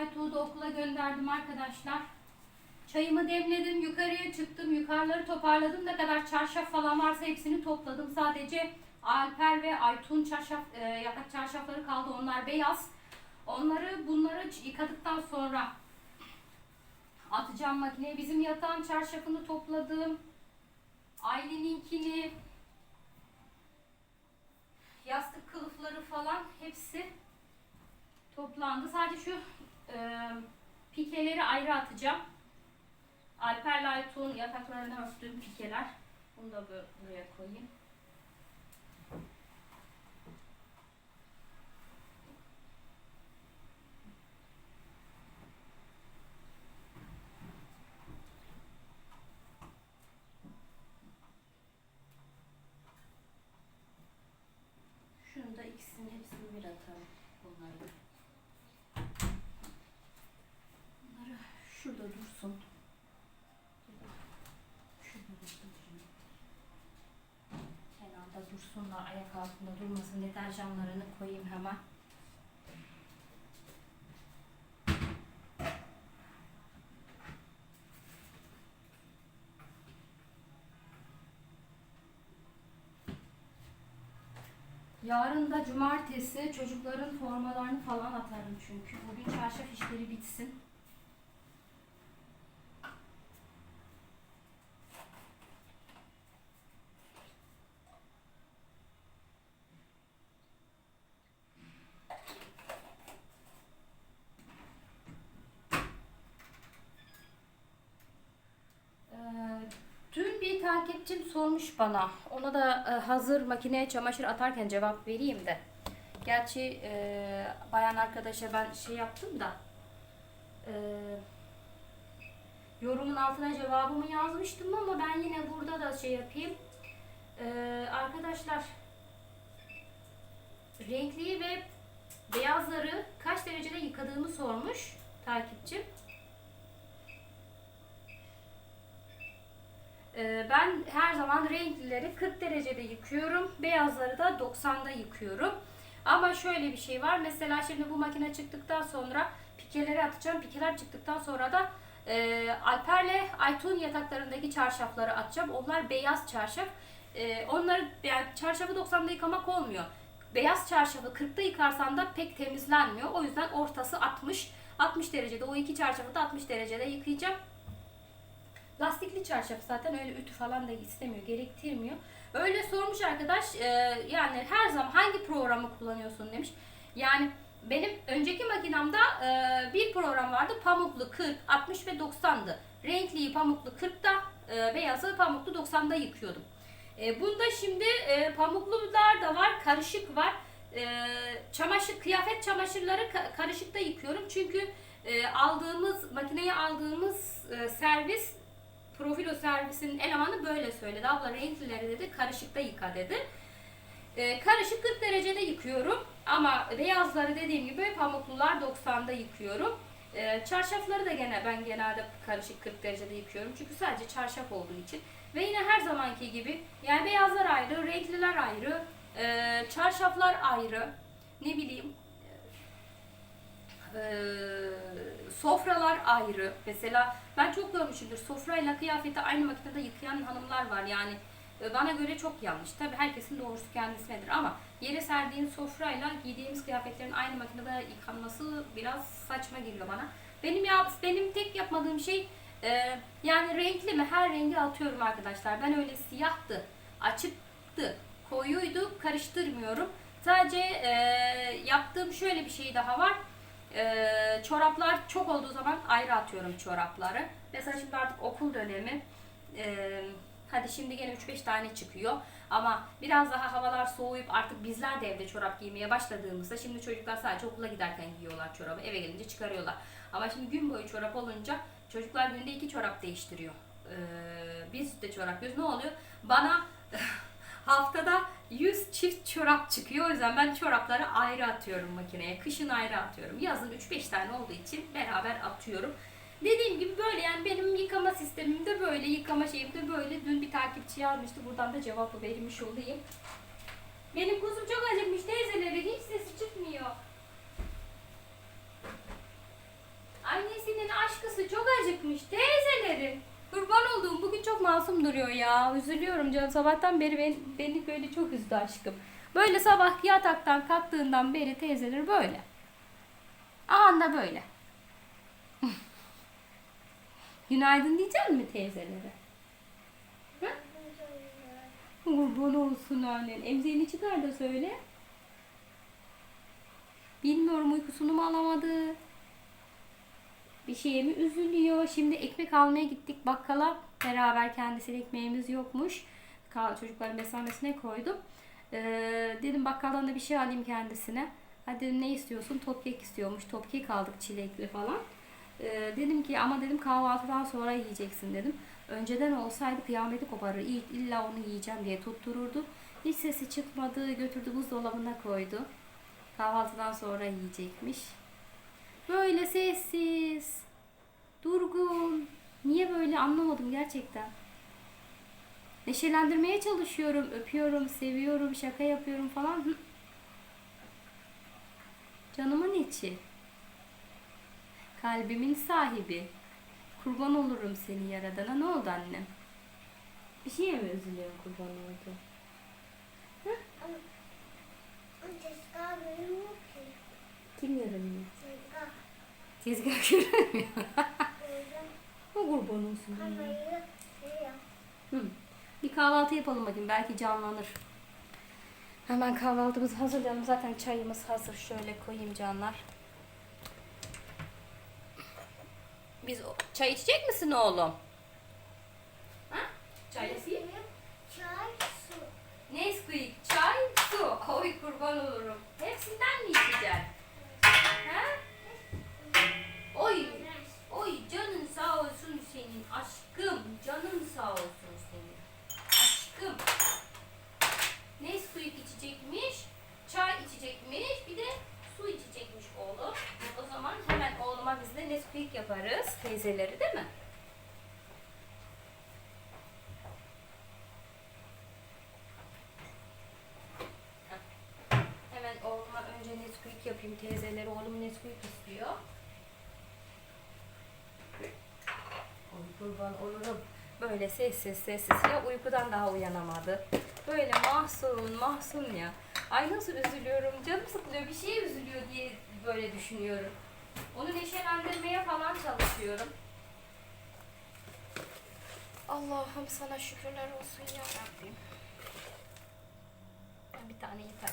Aytuğ'u da okula gönderdim arkadaşlar. Çayımı demledim, yukarıya çıktım, yukarıları toparladım. Ne kadar çarşaf falan varsa hepsini topladım. Sadece Alper ve Aytuğ'un çarşaf, e, yatak çarşafları kaldı. Onlar beyaz. Onları bunları yıkadıktan sonra atacağım makineye. Bizim yatağın çarşafını topladım. Aylin'inkini, yastık kılıfları falan hepsi toplandı. Sadece şu e, pikeleri ayrı atacağım. Alper'le Aytuğ'un yataklarını örttüğüm pikeler. Bunu da buraya koyayım. Şunu da ikisini hepsini bir atalım. Bunları. Bunları dursun. Kenarda dursunlar. Ayak altında durmasın. Deterjanlarını koyayım hemen. Yarın da cumartesi çocukların formalarını falan atarım çünkü. Bugün çarşaf işleri bitsin. Ee, Dün bir takipçim sormuş bana. Ona da e, hazır makineye çamaşır atarken cevap vereyim de. Gerçi e, bayan arkadaşa ben şey yaptım da e, yorumun altına cevabımı yazmıştım ama ben yine burada da şey yapayım. E, arkadaşlar renkliyi ve beyazları kaç derecede yıkadığımı sormuş takipçim. Ben her zaman renklileri 40 derecede yıkıyorum. Beyazları da 90'da yıkıyorum. Ama şöyle bir şey var. Mesela şimdi bu makine çıktıktan sonra pikeleri atacağım. Pikeler çıktıktan sonra da e, Alper'le Aytun yataklarındaki çarşafları atacağım. Onlar beyaz çarşaf. E, onları yani çarşafı 90'da yıkamak olmuyor. Beyaz çarşafı 40'ta yıkarsan da pek temizlenmiyor. O yüzden ortası 60. 60 derecede o iki çarşafı da 60 derecede yıkayacağım. Lastikli çarşaf zaten öyle ütü falan da istemiyor, gerektirmiyor. Öyle sormuş arkadaş, e, yani her zaman hangi programı kullanıyorsun demiş. Yani benim önceki makinamda e, bir program vardı, pamuklu 40, 60 ve 90'dı. Renkliyi pamuklu 40'da, e, beyazı pamuklu 90'da yıkıyordum. E, bunda şimdi e, pamuklular da var, karışık var. E, çamaşır, kıyafet çamaşırları ka- karışıkta yıkıyorum. Çünkü e, aldığımız, makineye aldığımız e, servis Profilo servisinin elemanı böyle söyledi. Abla renklileri dedi karışıkta yıka dedi. Ee, karışık 40 derecede yıkıyorum. Ama beyazları dediğim gibi pamuklular 90'da yıkıyorum. Ee, çarşafları da gene ben genelde karışık 40 derecede yıkıyorum. Çünkü sadece çarşaf olduğu için. Ve yine her zamanki gibi yani beyazlar ayrı, renkliler ayrı, e, çarşaflar ayrı. Ne bileyim ee, sofralar ayrı. Mesela ben çok görmüşümdür. Sofrayla kıyafeti aynı makinede yıkayan hanımlar var. Yani e, bana göre çok yanlış. Tabii herkesin doğrusu kendisindedir ama yere serdiğin sofrayla giydiğimiz kıyafetlerin aynı makinede yıkanması biraz saçma geliyor bana. Benim ya benim tek yapmadığım şey e, yani renkli mi her rengi atıyorum arkadaşlar. Ben öyle siyahtı, açıktı, koyuydu karıştırmıyorum. Sadece e, yaptığım şöyle bir şey daha var. Ee, çoraplar çok olduğu zaman ayrı atıyorum çorapları. Mesela şimdi artık okul dönemi. Ee, hadi şimdi gene 3-5 tane çıkıyor. Ama biraz daha havalar soğuyup artık bizler de evde çorap giymeye başladığımızda şimdi çocuklar sadece okula giderken giyiyorlar çorabı. Eve gelince çıkarıyorlar. Ama şimdi gün boyu çorap olunca çocuklar günde iki çorap değiştiriyor. Ee, biz de çorap giyiyoruz. Ne oluyor? Bana haftada 100 çift çorap çıkıyor. O yüzden ben çorapları ayrı atıyorum makineye. Kışın ayrı atıyorum. Yazın 3-5 tane olduğu için beraber atıyorum. Dediğim gibi böyle yani benim yıkama sistemim de böyle, yıkama şeyim de böyle. Dün bir takipçi yazmıştı. Buradan da cevapı vermiş olayım. Benim kuzum çok acıkmış teyzeleri. Hiç sesi çıkmıyor. aşkısı çok acıkmış teyzeleri. Olduğum bugün çok masum duruyor ya. Üzülüyorum canım. Sabahtan beri beni, beni böyle çok üzdü aşkım. Böyle sabah yataktan kalktığından beri teyzeleri böyle. Anda böyle. Günaydın diyecek mi teyzelere? Hı? Kurban olsun annen. Emziğini çıkar da söyle. Bilmiyorum uykusunu mu alamadı. Bir şeye mi üzülüyor? Şimdi ekmek almaya gittik bakkala. Beraber kendisine ekmeğimiz yokmuş. Çocukların beslenmesine koydum. Ee, dedim bakkaldan da bir şey alayım kendisine. Hadi dedim ne istiyorsun? Top kek istiyormuş. Top kek aldık çilekli falan. Ee, dedim ki ama dedim kahvaltıdan sonra yiyeceksin dedim. Önceden olsaydı kıyameti koparır. İlk illa onu yiyeceğim diye tuttururdu. Hiç sesi çıkmadı. Götürdü buzdolabına koydu. Kahvaltıdan sonra yiyecekmiş. Böyle sessiz, durgun. Niye böyle anlamadım gerçekten. Neşelendirmeye çalışıyorum, öpüyorum, seviyorum, şaka yapıyorum falan. Hı. Canımın içi. Kalbimin sahibi. Kurban olurum seni yaradana. Ne oldu annem? Bir şeye mi üzülüyorsun kurban oldu? Ki. Kim görünmüyor? Tezgah. Böyle o kurban olsun. şey. Hı. Bir kahvaltı yapalım bakayım belki canlanır. Hemen kahvaltımızı hazırlayalım. Zaten çayımız hazır. Şöyle koyayım canlar. Biz o- çay içecek misin oğlum? Ha? Çay yapayım. Çay, su. Nesquik, çay, su. Oy kurban olurum. Hepsinden mi içeceksin? Aşkım. Canın sağ olsun senin. Aşkım. Nesquik içecekmiş, çay içecekmiş, bir de su içecekmiş oğlum. O zaman hemen oğluma biz de Nesquik yaparız. Teyzeleri değil mi? Hemen oğluma önce Nesquik yapayım. Teyzeleri oğlum Nesquik istiyor. Oy kurban olurum. Böyle sessiz sessiz ya uykudan daha uyanamadı. Böyle mahzun mahzun ya. Ay nasıl üzülüyorum canım sıkılıyor bir şeye üzülüyor diye böyle düşünüyorum. Onu neşelendirmeye falan çalışıyorum. Allah'ım sana şükürler olsun ya Rabbim. Bir tane yeter.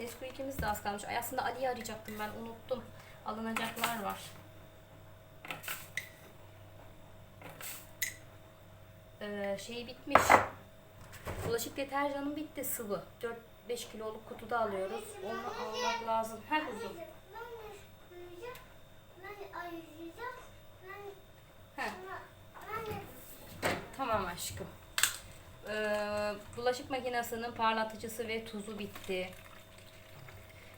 Nesquik'imiz de az kalmış. Ay aslında Ali'yi arayacaktım ben unuttum. Alınacaklar var. Ee, şey bitmiş. Bulaşık deterjanım bitti sıvı. 4-5 kiloluk kutuda alıyoruz. Onu almak lazım. Her kuzum. Tamam aşkım. Ee, bulaşık makinesinin parlatıcısı ve tuzu bitti.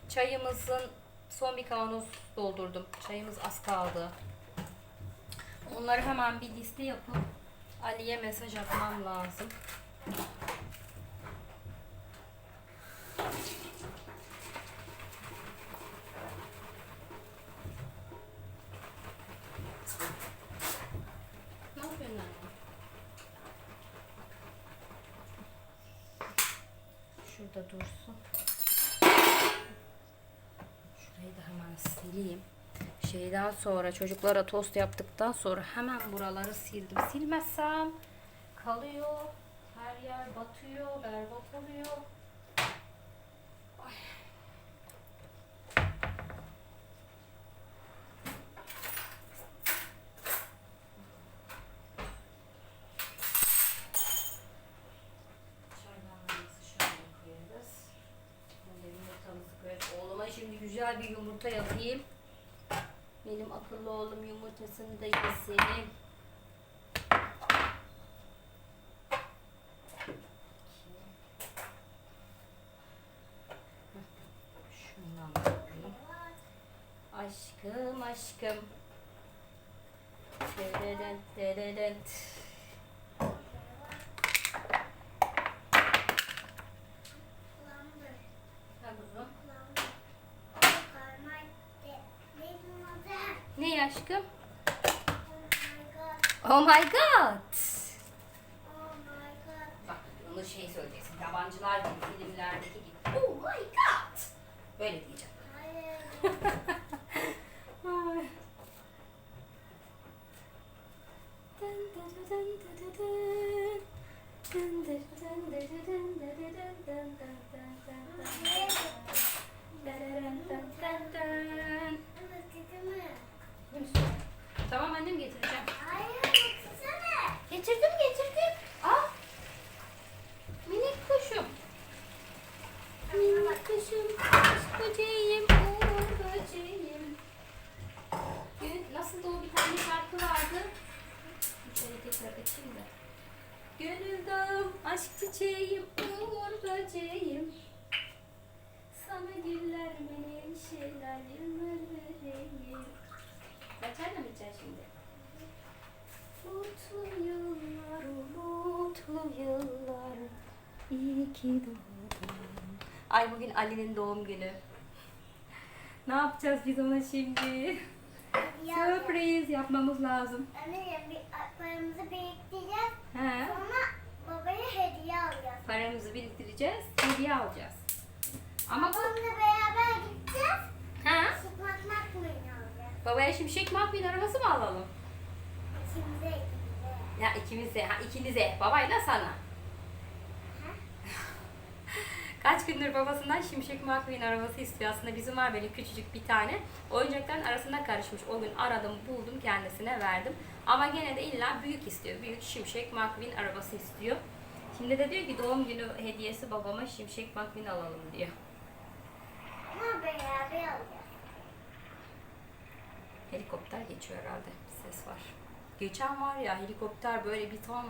Çayımızın son bir kavanoz doldurdum. Çayımız az kaldı. Onları hemen bir liste yapıp Ali'ye mesaj atmam lazım. Şurada dursun. Şurayı da hemen sileyim. Şeyden sonra çocuklara tost yaptıktan sonra hemen buraları sildim. Silmezsem kalıyor. Her yer batıyor, berbat oluyor. Ay. Oğluma şimdi güzel bir yumurta yapayım. Benim akıllı oğlum yumurtasını da yesin. Aşkım aşkım. Tereren tereren. my god. Bak onu şey söyleyeceksin. Yabancılar gibi filmlerdeki gibi. Oh my god. Böyle diyeceğim. Tamam annem getireceğim. Getirdim getirdim. Al. Minik kuşum. Minik kuşum. Kuş böceğim. Böceğim. Nasıl da o bir tane şarkı vardı. Şöyle tekrar açayım da. Gönül dağım, aşk çiçeğim, uğur böceğim. Sana güller menevşeler, yıllar vereyim. Kaçar mı içeceksin şimdi? Mutlu yıllar, mutlu yıllar, iyi ki doğdun. Ay bugün Ali'nin doğum günü. Ne yapacağız biz ona şimdi? Ya, Sürpriz yapmamız lazım. Anne, bir paramızı biriktireceğiz. He. Sonra babaya hediye alacağız. Paramızı biriktireceğiz, hediye alacağız. Ama bu... Babamla beraber gideceğiz. Ha? Sıkmak mı alacağız? Babaya şimşek McQueen arabası mı alalım? İkimize. Ya ikimize, ha ikinize. Babayla sana. Kaç gündür babasından Şimşek McQueen arabası istiyor. Aslında bizim var böyle küçücük bir tane. Oyuncakların arasında karışmış. O gün aradım, buldum, kendisine verdim. Ama gene de illa büyük istiyor. Büyük Şimşek McQueen arabası istiyor. Şimdi de diyor ki doğum günü hediyesi babama Şimşek McQueen alalım diyor. Ama beraber alacağız. Helikopter geçiyor herhalde. Ses var. Geçen var ya helikopter böyle bir tam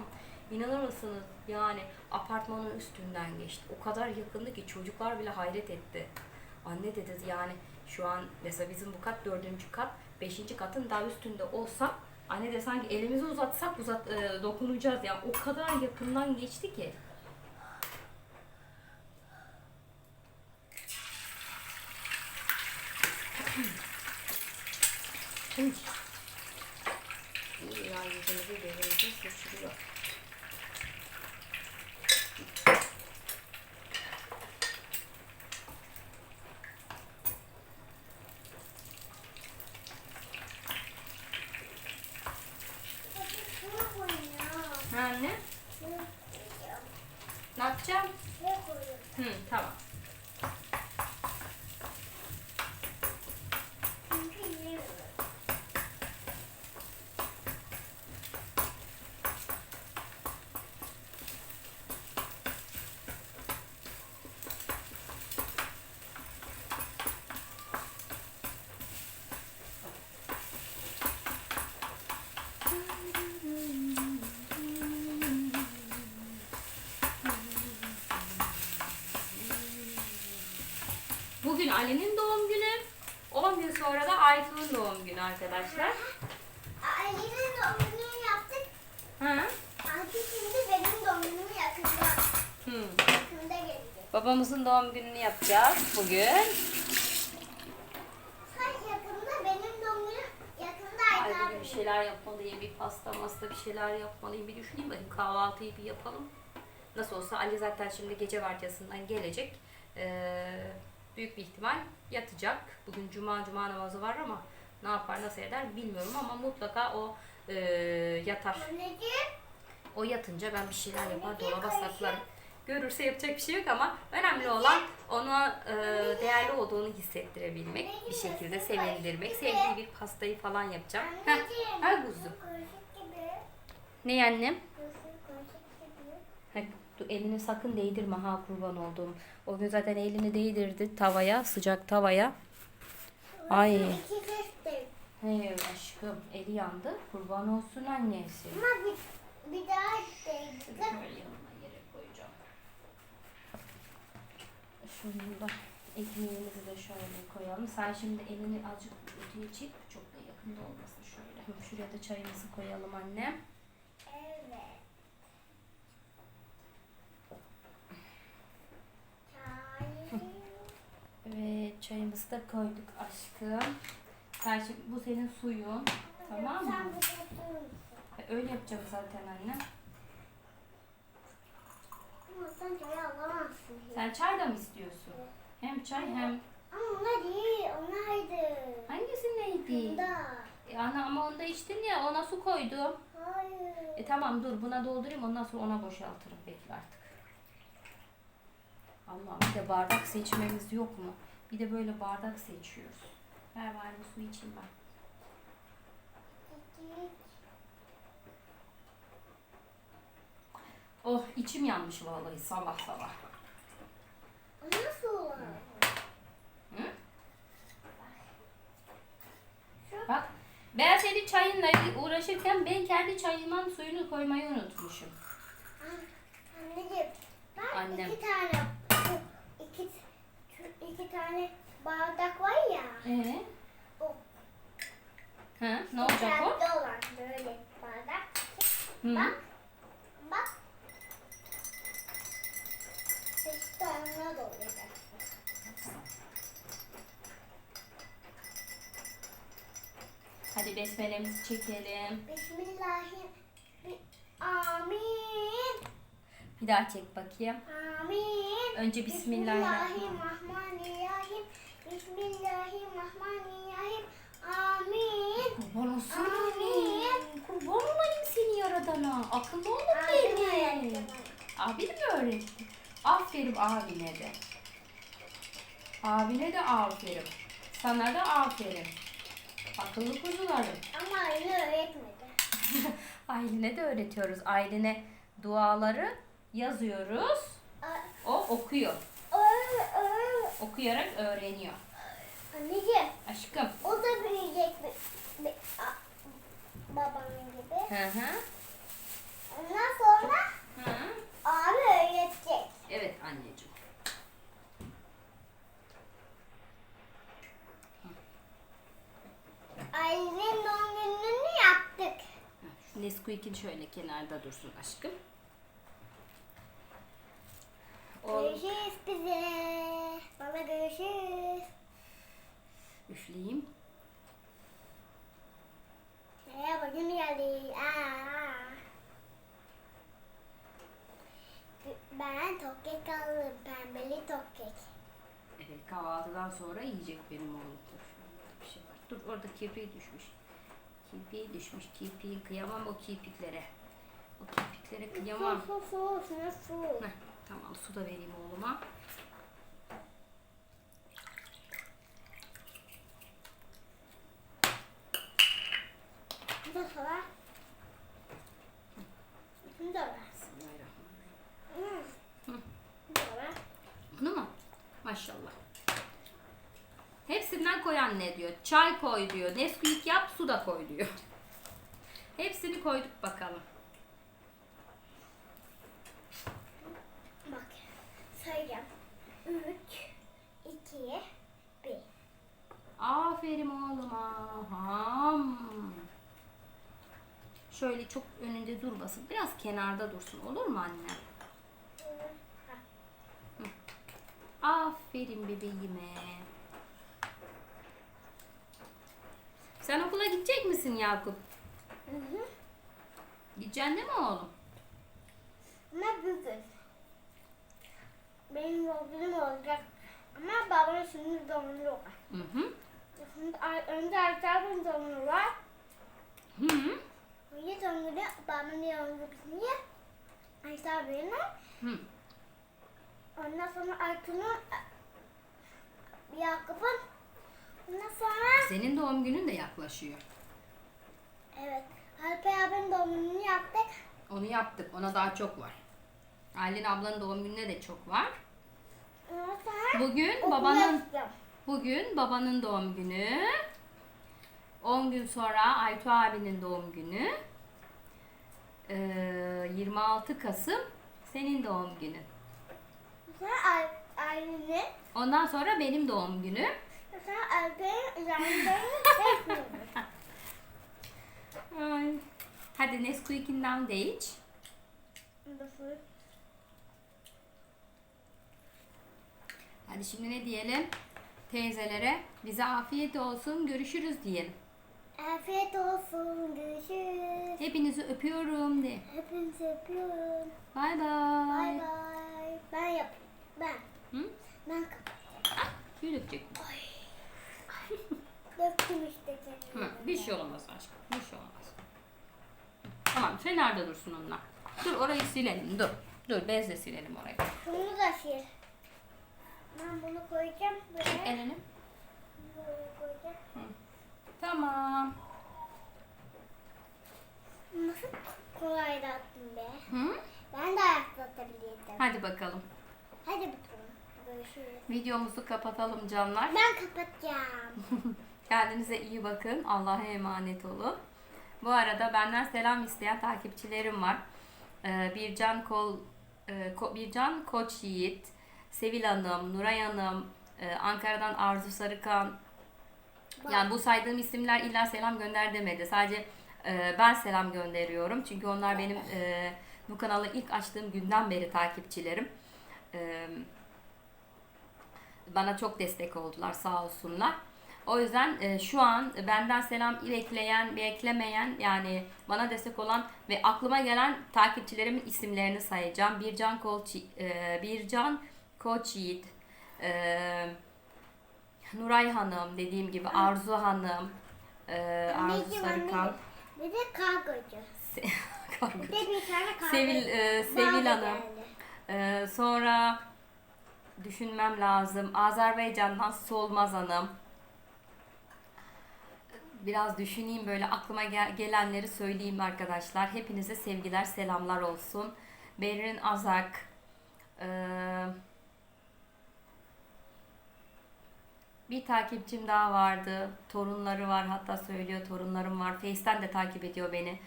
inanır mısınız? Yani apartmanın üstünden geçti. O kadar yakındı ki çocuklar bile hayret etti. Anne dedi yani şu an mesela bizim bu kat dördüncü kat, beşinci katın daha üstünde olsa anne de sanki elimizi uzatsak uzat e, dokunacağız ya. O kadar yakından geçti ki. Uy. Şöyle böyle bir şey var. Bugün Ali'nin doğum günü. 10 gün sonra da Aytu'nun doğum günü arkadaşlar. Ailenin doğum gününü yaptık. Ha? Artık şimdi benim doğum günüm yakında. Hı. Yakında gelecek. Babamızın doğum gününü yapacağız bugün. Sen yakında benim doğum günüm yakında Ay bugün bir şeyler yapmalıyım. Bir pasta masta bir şeyler yapmalıyım. Bir düşüneyim bakayım kahvaltıyı bir yapalım. Nasıl olsa Ali zaten şimdi gece vardiyasından gelecek. Ee, büyük bir ihtimal yatacak. Bugün cuma cuma namazı var ama ne yapar nasıl eder bilmiyorum ama mutlaka o e, yatar. O yatınca ben bir şeyler yapar dolaba saklarım. Görürse yapacak bir şey yok ama önemli olan ona e, değerli olduğunu hissettirebilmek, bir şekilde sevindirmek. Sevdiği bir pastayı falan yapacağım. Heh. Karışık gibi. Ne annem? Karışık dur, elini sakın değdirme ha kurban olduğum. O gün zaten elini değdirdi tavaya, sıcak tavaya. Ay. Hey aşkım, eli yandı. Kurban olsun annesi. Ama bir, bir daha değdim. Şöyle yanına yere koyacağım. Şunu da ekmeğimizi de şöyle koyalım. Sen şimdi elini azıcık öteye çek. Çok da yakında olmasın şöyle. Şuraya da çayımızı koyalım anne. Evet. Çay. Evet çayımızı da koyduk aşkım. Sen şimdi, bu senin suyun. Tamam mı? Musun? Öyle yapacağım zaten anne. Sen çay alamazsın. Sen çay da mı istiyorsun? Hem çay hem... Ama onlar değil, onlardı. Hangisi neydi? Bunda. E, ana ama onda içtin ya ona su koydum. Hayır. E tamam dur buna doldurayım ondan sonra ona boşaltırım bekle artık. Allah'ım bir de bardak seçmemiz yok mu? Bir de böyle bardak seçiyoruz. Ver bari bu su içeyim ben. Oh içim yanmış vallahi sabah sabah. Nasıl? Hı? Bak ben senin çayınla uğraşırken ben kendi çayımın suyunu koymayı unutmuşum. Anneciğim, ben Annem. iki tane, tane bardak var ya. Ee? O Ha, ne olacak o? Olan böyle bardak. Hı. Bak, bak. İşte onunla dolduracaksın. Hadi besmelemizi çekelim. Bismillahirrahmanirrahim. Amin. Bir daha çek bakayım. Amin. Önce Bismillahirrahmanirrahim. Bismillahirrahmanirrahim. Bismillahirrahmanirrahim. Amin. Kurban olsun Amin. Kurban olayım seni yaradana. Akıllı oğlum Amin benim. öğrettim. Abi mi öğretti? Aferin abine de. Abine de aferin. Sana da aferin. Akıllı kuzularım. Ama aynı öğretmedi. Aylin'e de öğretiyoruz. Aylin'e duaları yazıyoruz. O okuyor. Okuyarak öğreniyor. Anneciğim, Aşkım. o da büyüyecek bir, bir, a- babamın gibi. Hı hı. Ondan sonra Hı. abi öğretecek. Evet anneciğim. Ailenin doğum gününü yaptık. Nesquik'in şöyle kenarda dursun aşkım. Görüşürüz bize. Baba görüşürüz. üfleyeyim. Merhaba gün geldi. Aa. Ben tok kek aldım. Pembeli tok kek. Evet kahvaltıdan sonra yiyecek benim oğlum. Dur, bir şey var. Dur orada kirpiği düşmüş. Kirpiği düşmüş. Kirpiği kıyamam o kirpiklere. O kirpiklere kıyamam. Su su su. Tamam su da vereyim oğluma. Da sana. Bunu da ver. Bismillahirrahmanirrahim. Hı. Hı. Bunu da ver. Bunu mu? Maşallah. Hepsinden koy anne diyor. Çay koy diyor. Nesquik yap su da koy diyor. Hepsini koyduk bakalım. Bak. Sayacağım. Üç, iki, bir. Aferin oğluma. Ham. Şöyle çok önünde durmasın. Biraz kenarda dursun. Olur mu anne? Aferin bebeğime. Sen okula gidecek misin Yakup? Hı hı. Gideceksin değil mi oğlum? Ama bugün. Benim günüm olacak. Ama babamın şimdi günü var. Hı hı. Şimdi önce doğum günü var. Hı hı. Önce günü babamın doğum günü. Ayşe abinin. Hı. Ondan sonra Aytun'un Yakup'un. Ondan sonra Senin doğum günün de yaklaşıyor. evet Alper abinin doğum gününü yaptık. Onu yaptık. Ona daha çok var. Aylin ablanın doğum gününe de çok var. Bugün babanın bugün babanın doğum günü. 10 gün sonra Aytu abinin doğum günü. Ee, 26 Kasım senin doğum günün. Ondan sonra benim doğum günüm. Hadi Nesquik'inden de iç. Nasıl? Hadi şimdi ne diyelim? Teyzelere bize afiyet olsun görüşürüz diyelim. Afiyet olsun. Görüşürüz. Hepinizi öpüyorum de. Hepinizi öpüyorum. Bay Bay bay. bay. Ben yapayım. Ben. Hı? Ben kapatacağım. Tüy dökecek. Döktüm işte kendimi. bir şey olmaz aşkım. Bir şey olmaz. Tamam sen nerede dursun onlar? Dur orayı silelim dur. Dur bezle silelim orayı. Şunu da sil. Ben bunu koyacağım buraya. Elini. Buraya koyacağım. Tamam. Nasıl kolay da attın be. Hı? Ben de ayakta atabilirdim. Hadi bakalım. Hadi bakalım. Görüşürüz. Videomuzu kapatalım canlar. Ben kapatacağım. Kendinize iyi bakın. Allah'a emanet olun. Bu arada benden selam isteyen takipçilerim var. Ee, Bircan Kol e, Bircan Koç Yiğit, Sevil Hanım, Nuray Hanım, e, Ankara'dan Arzu Sarıkan. Yani bu saydığım isimler illa selam gönder demedi. Sadece e, ben selam gönderiyorum. Çünkü onlar benim e, bu kanalı ilk açtığım günden beri takipçilerim. E, bana çok destek oldular sağ olsunlar. O yüzden e, şu an benden selam bekleyen, beklemeyen yani bana destek olan ve aklıma gelen takipçilerimin isimlerini sayacağım. Bircan Koç, e, Bircan Koç Yiğit, e, Nuray Hanım dediğim gibi Arzu Hanım, e, Arzu Anneciğim, Sarıkan. Bir de kargocu. Se- Bir de bir tane kargocu. Sevil, e, Sevil Hanım. Ee, sonra düşünmem lazım. Azerbaycan'dan Solmaz Hanım. Biraz düşüneyim böyle aklıma gel- gelenleri söyleyeyim arkadaşlar. Hepinize sevgiler, selamlar olsun. Berin Azak. ee, bir takipçim daha vardı. Torunları var hatta söylüyor torunlarım var. Face'ten de takip ediyor beni.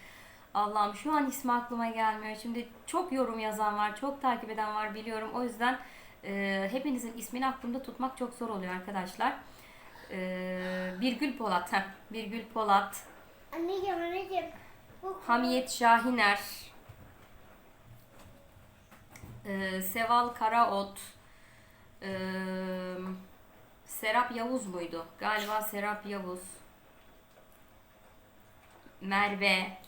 Allah'ım şu an ismi aklıma gelmiyor. Şimdi çok yorum yazan var, çok takip eden var biliyorum. O yüzden e, hepinizin ismini aklımda tutmak çok zor oluyor arkadaşlar. E, Birgül Polat, heh, Birgül Polat, Anneciğim anneciğim. Hamiyet Şahiner, e, Seval Karaot, e, Serap Yavuz muydu? Galiba Serap Yavuz. Merve.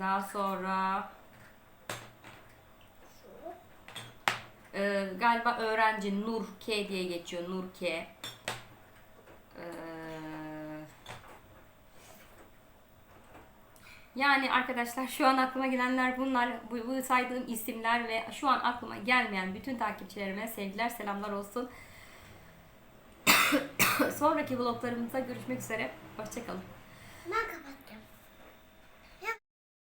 Daha sonra e, galiba öğrenci Nur K diye geçiyor. Nur K. yani arkadaşlar şu an aklıma gelenler bunlar. Bu, bu saydığım isimler ve şu an aklıma gelmeyen bütün takipçilerime sevgiler selamlar olsun. Sonraki vloglarımızda görüşmek üzere. Hoşçakalın. Ben kapatacağım.